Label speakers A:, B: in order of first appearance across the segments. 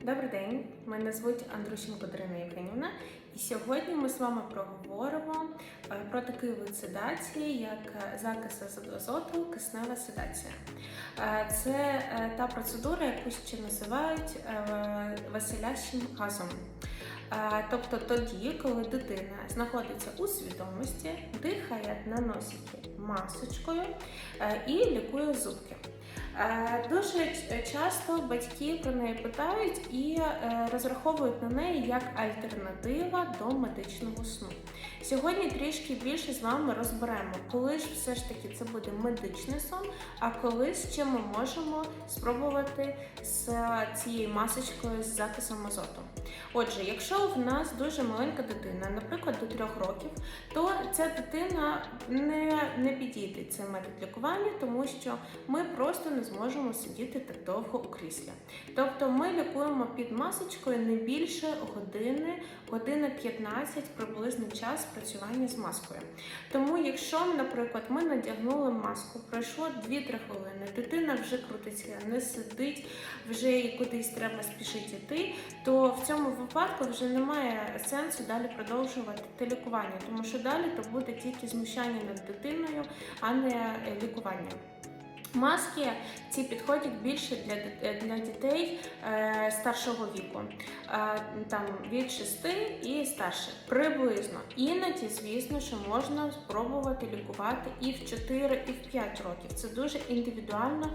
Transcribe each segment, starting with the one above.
A: Добрий день, мене звуть Андрущенко Дарина Євгенівна, і сьогодні ми з вами проговоримо е, про такий вид седації, як е, закис азоту, киснева седація. Е, Це та процедура, яку ще називають веселящим газом. Тобто тоді, коли дитина знаходиться у свідомості, дихає на носики масочкою е, і лікує зубки. Е, Дуже часто батьки про неї питають і е, розраховують на неї як альтернатива до медичного сну. Сьогодні трішки більше з вами розберемо, коли ж все ж таки це буде медичний сон, а коли чим ми можемо спробувати з цією масочкою з закисом азоту. Отже, якщо в нас дуже маленька дитина, наприклад, до трьох років, то ця дитина не, не підійде цей метод лікування, тому що ми просто не зможемо сидіти так довго у кріслі. Тобто ми лікуємо під масочкою не більше години, година 15 приблизний час працювання з маскою. Тому, якщо, наприклад, ми надягнули маску, пройшло 2-3 хвилини, дитина вже крутиться, не сидить, вже їй кудись треба спішити йти, то в цьому випадку вже немає сенсу далі продовжувати те лікування, тому що далі то буде тільки знущання над дитиною, а не е, лікування. Маски ці підходять більше для, для дітей е, старшого віку, е, там від 6 і старше, приблизно. Іноді, звісно, що можна спробувати лікувати і в 4, і в 5 років. Це дуже індивідуально,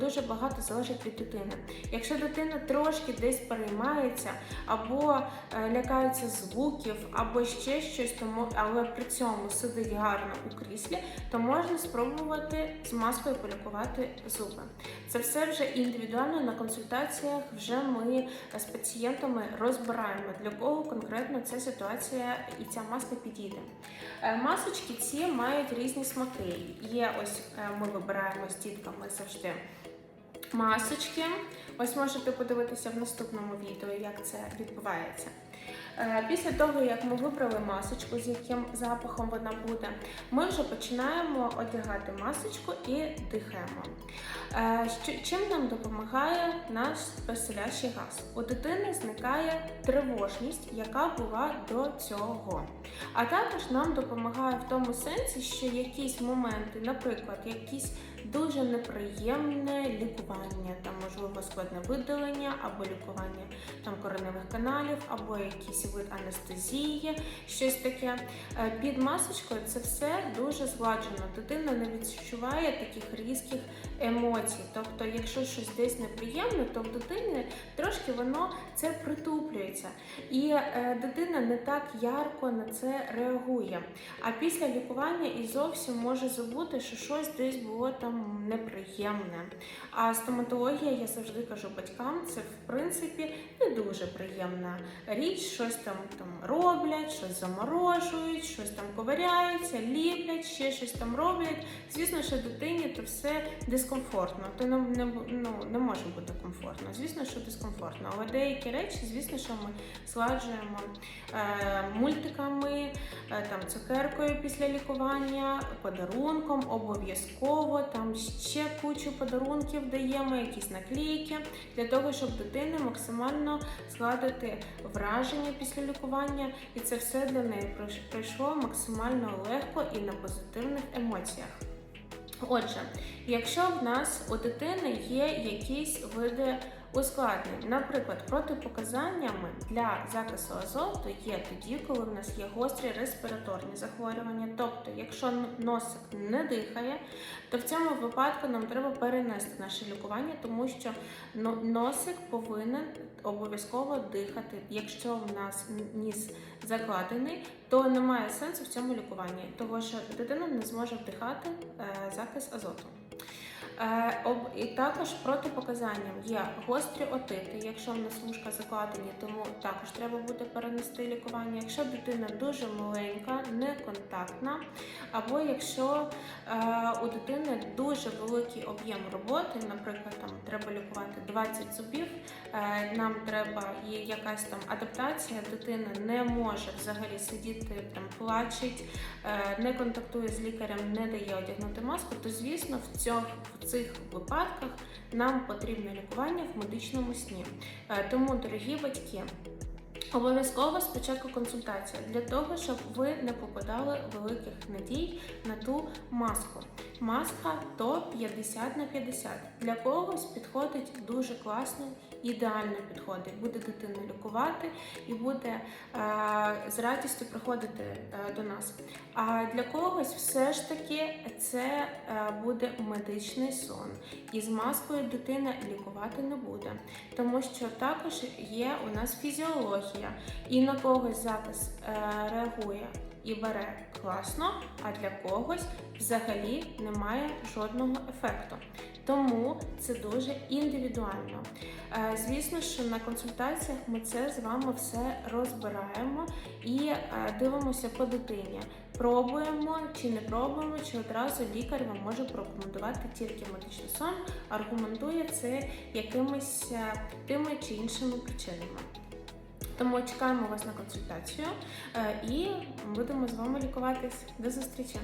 A: дуже багато залежить від дитини. Якщо дитина трошки десь переймається, або е, лякається звуків, або ще щось, тому але при цьому сидить гарно у кріслі, то можна спробувати з маскою полікувати зуби. Це все вже індивідуально на консультаціях. Вже ми з пацієнтами розбираємо для кого конкретно ця ситуація і ця маска підійде. Е, Масочки ці мають різні смаки. Є ось е, ми вибираємо з дітками завжди. Масочки. Ось можете подивитися в наступному відео, як це відбувається. Е, Після того, як ми вибрали масочку, з яким запахом вона буде, ми вже починаємо одягати масочку і дихаємо. Е, Чим нам допомагає наш веселящий газ? У дитини зникає тривожність, яка була до цього. А також нам допомагає в тому сенсі, що якісь моменти, наприклад, якісь дуже неприємне лікування, там можливо складне видалення або лікування там кореневих каналів, або якийсь вид анестезії, щось таке. Е, Під масочкою це все дуже згладжено. Дитина не відчуває таких різких емоцій. Тобто, якщо щось десь неприємне, то в дитини трошки воно це притуплюється. І е, дитина не так ярко на це реагує. А після лікування і зовсім може забути, що щось десь було там неприємне. А стоматологія, я завжди кажу батькам, це в принципі не дуже приємна річ. Щось там там роблять, щось заморожують, щось там ковиряються, ліплять, ще щось там роблять. Звісно, що дитині то все дискомфортно. То не, не, ну, не може бути комфортно. Звісно, що дискомфортно. Але деякі речі, звісно, що ми згладжуємо е, мультиками, е, там цукеркою після лікування, подарунком, обов'язково там ще кучу подарунків даємо, якісь наклейки для того, щоб дитини максимально згладити враження після лікування, і це все для неї пройшло максимально легко і на позитивних емоціях. Отже, якщо в нас у дитини є якісь види ускладнень, наприклад, протипоказаннями для закису азоту є тоді, коли в нас є гострі респіраторні захворювання. Тобто, якщо носик не дихає, то в цьому випадку нам треба перенести наше лікування, тому що носик повинен обов'язково дихати. Якщо в нас ніс закладений, то немає сенсу в цьому лікуванні, тому що дитина не зможе вдихати е, закис азоту. Е, і також протипоказанням є гострі отити. Якщо в нас вушка закладені, тому також треба буде перенести лікування. Якщо дитина дуже маленька, неконтактна, або якщо е, у дитини дуже великий об'єм роботи, наприклад, там треба лікувати 20 зубів, е, нам треба є якась там адаптація, дитина не може взагалі сидіти, там плачить, не контактує з лікарем, не дає одягнути маску, то звісно в цьому, цих випадках нам потрібне лікування в медичному сні. Е, Тому, дорогі батьки, Обов'язково спочатку консультація для того, щоб ви не попадали великих надій на ту маску. Маска то 50 на 50. Для когось підходить дуже класно, ідеально підходить. Буде дитину лікувати і буде е, з радістю приходити е, до нас. А для когось все ж таки це е, буде медичний сон. І з маскою дитина лікувати не буде, тому що також є у нас фізіологія, і на когось запис е, реагує і бере класно, а для когось взагалі немає жодного ефекту. Тому це дуже індивідуально. Е, Звісно, що на консультаціях ми це з вами все розбираємо і е, дивимося по дитині. Пробуємо чи не пробуємо, чи одразу лікар вам може порекомендувати тільки медичний сон, аргументує це якимись е, тими чи іншими причинами. Тому чекаємо вас на консультацію е, і будемо з вами лікуватись. До зустрічі!